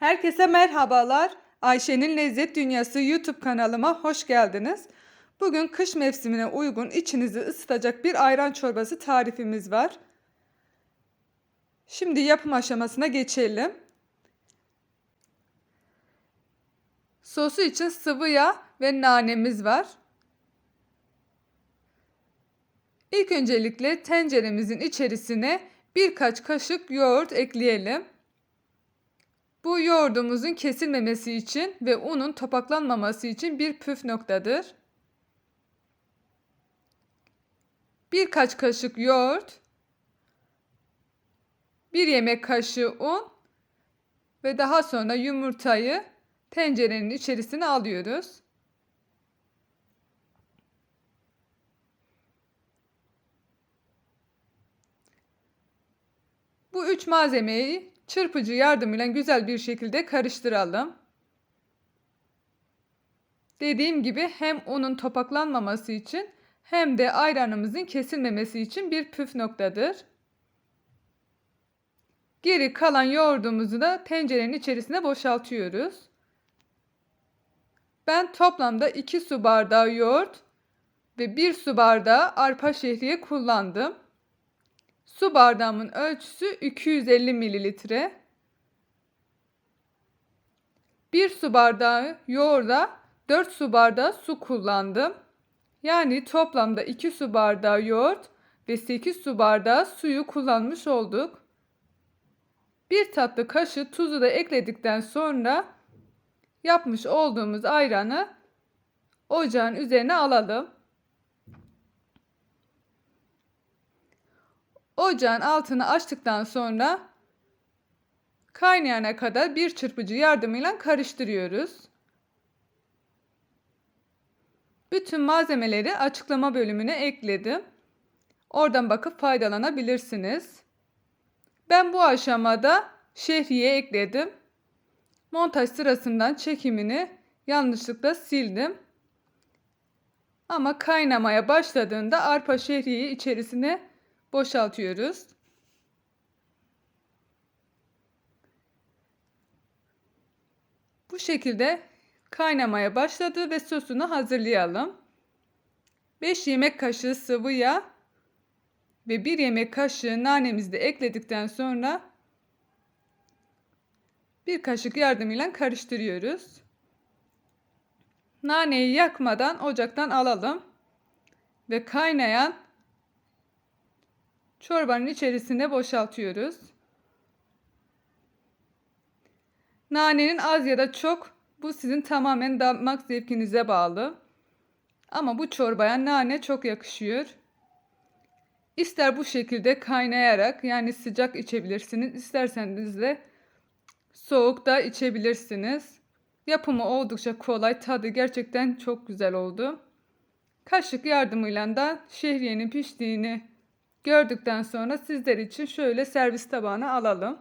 Herkese merhabalar. Ayşe'nin Lezzet Dünyası YouTube kanalıma hoş geldiniz. Bugün kış mevsimine uygun içinizi ısıtacak bir ayran çorbası tarifimiz var. Şimdi yapım aşamasına geçelim. Sosu için sıvı yağ ve nanemiz var. İlk öncelikle tenceremizin içerisine birkaç kaşık yoğurt ekleyelim. Bu yoğurdumuzun kesilmemesi için ve unun topaklanmaması için bir püf noktadır. Birkaç kaşık yoğurt, bir yemek kaşığı un ve daha sonra yumurtayı tencerenin içerisine alıyoruz. Bu üç malzemeyi çırpıcı yardımıyla güzel bir şekilde karıştıralım. Dediğim gibi hem unun topaklanmaması için hem de ayranımızın kesilmemesi için bir püf noktadır. Geri kalan yoğurdumuzu da tencerenin içerisine boşaltıyoruz. Ben toplamda 2 su bardağı yoğurt ve 1 su bardağı arpa şehriye kullandım. Su bardağımın ölçüsü 250 mililitre. 1 su bardağı yoğurda 4 su bardağı su kullandım. Yani toplamda 2 su bardağı yoğurt ve 8 su bardağı suyu kullanmış olduk. Bir tatlı kaşığı tuzu da ekledikten sonra yapmış olduğumuz ayranı ocağın üzerine alalım. Ocağın altını açtıktan sonra kaynayana kadar bir çırpıcı yardımıyla karıştırıyoruz. Bütün malzemeleri açıklama bölümüne ekledim. Oradan bakıp faydalanabilirsiniz. Ben bu aşamada şehriye ekledim. Montaj sırasından çekimini yanlışlıkla sildim. Ama kaynamaya başladığında arpa şehriyeyi içerisine boşaltıyoruz. Bu şekilde kaynamaya başladı ve sosunu hazırlayalım. 5 yemek kaşığı sıvı yağ ve 1 yemek kaşığı nanemizi de ekledikten sonra bir kaşık yardımıyla karıştırıyoruz. Naneyi yakmadan ocaktan alalım ve kaynayan çorbanın içerisine boşaltıyoruz. Nanenin az ya da çok bu sizin tamamen damak zevkinize bağlı. Ama bu çorbaya nane çok yakışıyor. İster bu şekilde kaynayarak yani sıcak içebilirsiniz. İsterseniz de soğuk da içebilirsiniz. Yapımı oldukça kolay. Tadı gerçekten çok güzel oldu. Kaşık yardımıyla da şehriyenin piştiğini gördükten sonra sizler için şöyle servis tabağına alalım.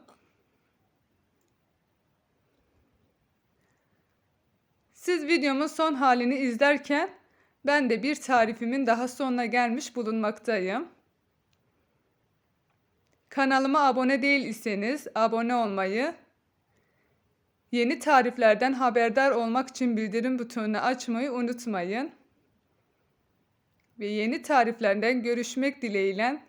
Siz videomun son halini izlerken ben de bir tarifimin daha sonuna gelmiş bulunmaktayım. Kanalıma abone değil iseniz abone olmayı, yeni tariflerden haberdar olmak için bildirim butonunu açmayı unutmayın. Ve yeni tariflerden görüşmek dileğiyle